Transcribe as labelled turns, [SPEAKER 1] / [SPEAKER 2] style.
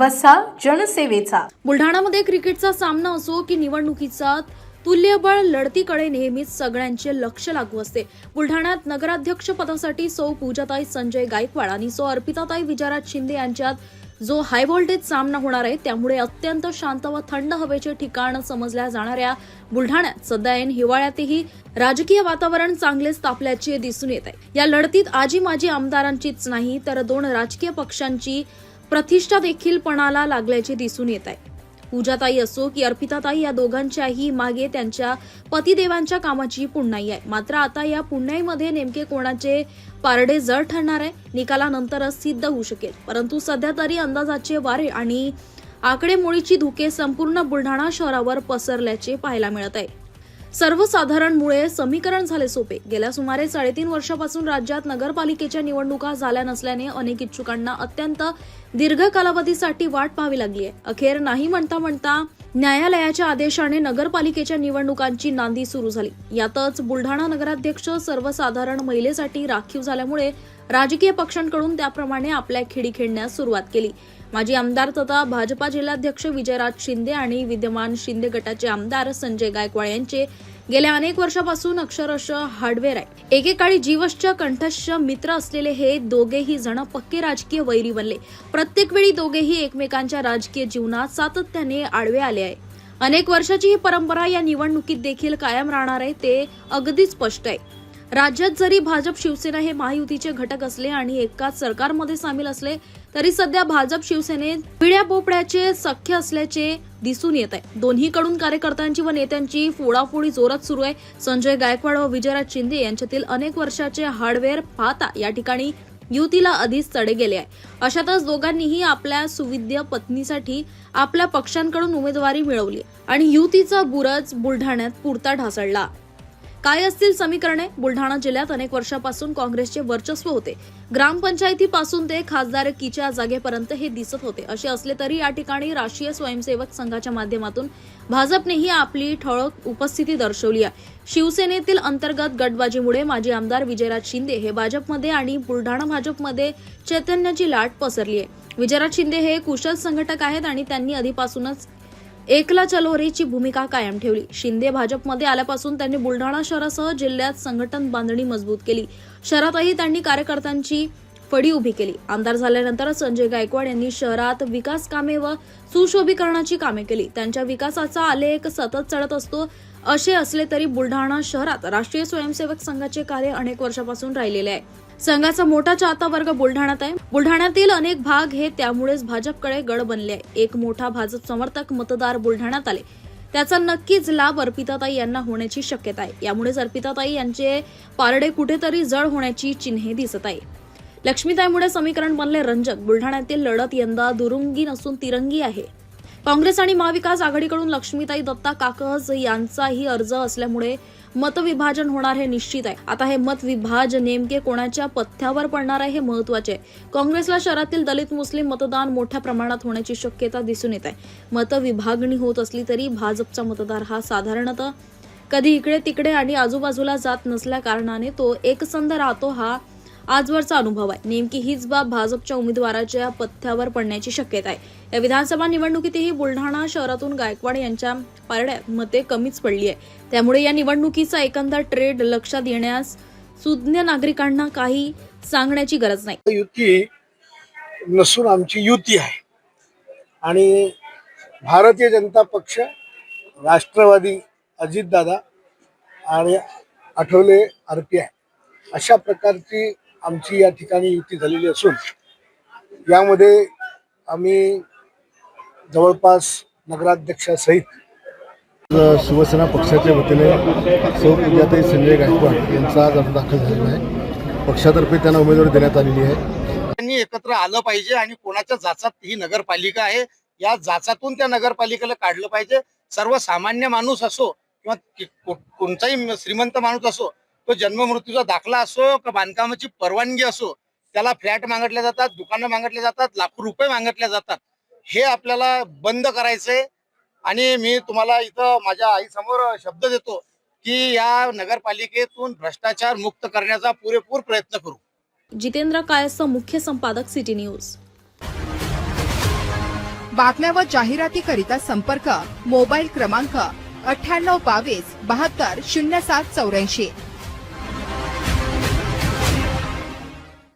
[SPEAKER 1] वसा जनसेवेचा.
[SPEAKER 2] बुलढाणामध्ये क्रिकेटचा सामना असो की निवडणुकीचा तुल्यबळ लढतीकडे नेहमीच सगळ्यांचे लक्ष लागू असते. बुलढाण्यात नगराध्यक्ष पदासाठी सौ पूजाताई संजय गायकवाड आणि सौ अर्पिताताई विचारात शिंदे यांच्यात जो हाय व्होल्टेज सामना होणार आहे त्यामुळे अत्यंत शांत व थंड हवेचे ठिकाण समजल्या जाणाऱ्या बुलढाण्यात सध्या ऐन हिवाळ्यातही राजकीय वातावरण चांगलेच तापल्याचे दिसून येत आहे. या लढतीत आजी माजी आमदारांचीच नाही तर दोन राजकीय पक्षांची प्रतिष्ठा देखील पणाला लागल्याचे दिसून येत आहे. पूजाताई असो की अर्पिताताई या दोघांच्याही मागे त्यांच्या पतिदेवांच्या कामाची पुण्याई आहे. मात्र आता या पुण्याईमध्ये नेमके कोणाचे पारडे जड ठरणार आहे? निकालानंतरच सिद्ध होऊ शकेल. परंतु सध्या तरी अंदाजाचे वारे आणि आकडेमोडीची धुके संपूर्ण बुलढाणा शहरावर पसरल्याचे पाहायला मिळत आहे. सर्वसाधारणमुळे समीकरण झाले सोपे. गेल्या सुमारे साडेतीन वर्षापासून राज्यात नगरपालिकेच्या निवडणुका झाल्या नसल्याने अनेक इच्छुकांना अत्यंत दीर्घ कालावधीसाठी वाट पाहावी लागली आहे अखेर नाही म्हणता म्हणता न्यायालयाच्या आदेशाने नगरपालिकेच्या निवडणुकांची नांदी सुरू झाली. यातच बुलढाणा नगराध्यक्ष सर्वसाधारण महिलेसाठी राखीव झाल्यामुळे राजकीय पक्षांकडून त्याप्रमाणे आपल्या खेळी खेळण्यास सुरुवात केली. माजी आमदार तथा भाजपा जिल्हाध्यक्ष विजयराज शिंदे आणि विद्यमान शिंदे गटाचे आमदार संजय गायकवाड यांचे गेल्या अनेक वर्षापासून अक्षरशः हार्डवेअर आहे. एकेकाळी जीवसच्या कंठश्च मित्र असलेले हे दोघेही जण पक्के राजकीय वैरी बनले. प्रत्येक वेळी दोघेही एकमेकांच्या राजकीय जीवनात सातत्याने आडवे आले आहे. अनेक वर्षाची ही परंपरा या निवडणुकीत देखील कायम राहणार आहे ते अगदी स्पष्ट आहे. राज्यात जरी भाजप शिवसेना हे महायुतीचे घटक असले आणि एकाच सरकारमध्ये सामील असले तरी सध्या भाजप शिवसेनेत पिढ्या पोपड्याचे सख्य असल्याचे दिसून येत आहे दोन्हीकडून कार्यकर्त्यांची व नेत्यांची फोडाफोडी जोरात सुरू आहे. संजय गायकवाड व विजयराज शिंदे यांच्यातील अनेक वर्षाचे हार्डवेअर पाहता या ठिकाणी युतीला आधीच चढे गेले आहे. अशातच दोघांनीही आपल्या सुविद्य पत्नीसाठी आपल्या पक्षांकडून उमेदवारी मिळवली आणि युतीचा बुरज बुलढाण्यात पुरता ढासळला. काय असतील समीकरणे? बुलढाणा जिल्ह्यात अनेक वर्षापासून काँग्रेसचे वर्चस्व होते. ग्रामपंचायतीपासून ते खासदारकीच्या जागेपर्यंत हे दिसत होते. असे असले तरी या ठिकाणी राष्ट्रीय स्वयंसेवक संघाच्या माध्यमातून भाजपनेही आपली ठळक उपस्थिती दर्शवली आहे. शिवसेनेतील अंतर्गत गटबाजीमुळे माजी आमदार विजयराज शिंदे हे भाजपमध्ये आणि बुलढाणा भाजपमध्ये चैतन्याची लाट पसरली आहे. विजयराज शिंदे हे कुशल संघटक आहेत आणि त्यांनी आधीपासूनच एकला चलोरीची भूमिका कायम ठेवली. शिंदे भाजपमध्ये आल्यापासून त्यांनी बुलढाणा शहरासह जिल्ह्यात संघटन बांधणी मजबूत केली. शहरातही त्यांनी कार्यकर्त्यांची फडी उभी केली. आमदार झाल्यानंतर संजय गायकवाड यांनी शहरात विकास कामे व सुशोभीकरणाची कामे केली. त्यांच्या विकासाचा आलेख सतत चढत असतो. असे असले तरी बुलढाणा शहरात राष्ट्रीय स्वयंसेवक संघाचे कार्य अनेक वर्षापासून राहिलेले आहे. संघाचा मोठा चाहता वर्ग बुलढाण्यात आहे. बुलढाण्यातील अनेक भाग हे त्यामुळेच भाजपकडे गड बनले आहे. एक मोठा भाजप समर्थक मतदार बुलढाण्यात आले. त्याचा नक्कीच लाभ अर्पिताताई यांना होण्याची शक्यता आहे. यामुळेच अर्पिताताई यांचे पारडे कुठेतरी जड होण्याची चिन्हे दिसत आहे. लक्ष्मीताईमुळे समीकरण बनले रंजक. बुलढाण्यातील लढत यंदा दुरुंगी नसून तिरंगी आहे. काँग्रेस आणि महाविकास आघाडीकडून लक्ष्मीताई दत्ता काकस यांचाही अर्ज असल्यामुळे मतविभाजन होणार हे निश्चित आहे. आता हे मतविभाजन नेमके कोणाच्या पथ्यावर पडणार आहे हे महत्त्वाचे आहे. काँग्रेसला शहरातील दलित मुस्लिम मतदान मोठ्या प्रमाणात होण्याची शक्यता दिसून येत आहे. मतविभागणी होत असली तरी भाजपचा मतदार हा साधारणतः कधी इकडे तिकडे आणि आजूबाजूला जात नसल्या कारणाने तो एकसंध राहतो हा आजवरचा अनुभव आहे. नेमकी हीच बाब भाजपच्या उमेदवाराच्या पथ्यावर पडण्याची शक्यता आहे. या विधानसभा निवडणुकीतही बुलढाणा शहरातून गायकवाड यांच्या पारड्यात मते कमीच पडली आहे. त्यामुळे या निवडणुकीचा एकंदर ट्रेड लक्षात येण्यास सुज्ञ नागरिकांना काही सांगण्याची गरज नाही.
[SPEAKER 3] युती नसून आमची युती आहे. आणि भारतीय जनता पक्ष राष्ट्रवादी अजितदादा आणि आठवले आर पी आय अशा प्रकारची आमची या ठिकाणी युती झालेली असून यामध्ये आम्ही जवळपास नगराध्यक्षासहित शिवसेना पक्षाच्या वतीने सौ पूजाताई संजय गायकवाड यांचा आज अर्ज दाखल झालेला आहे. पक्षातर्फे त्यांना उमेदवारी देण्यात आलेली आहे.
[SPEAKER 4] त्यांनी एकत्र आलं पाहिजे आणि कोणाच्या जाचात ही नगरपालिका आहे या जाचातून त्या नगरपालिकेला काढलं पाहिजे. सर्वसामान्य माणूस असो किंवा कोणताही श्रीमंत माणूस असो तो जन्म मृत्यूचा दाखला असो का बांधकामाची परवानगी असो त्याला फ्लॅट मागितले जातात दुकानं मागितले जातात लाखो रुपये मागितले जातात हे आपल्याला बंद करायचंय. आणि मी तुम्हाला इथं माझ्या आईसमोर शब्द देतो की या नगरपालिकेतून भ्रष्टाचार मुक्त करण्याचा पुरेपूर प्रयत्न करू.
[SPEAKER 2] जितेंद्र कायस्थ मुख्य संपादक सिटी न्यूज.
[SPEAKER 5] बातम्या व जाहिरातीकरिता संपर्क मोबाईल क्रमांक अठ्ठ्याण्णव बावीस बहात्तर शून्य सात चौऱ्याऐंशी.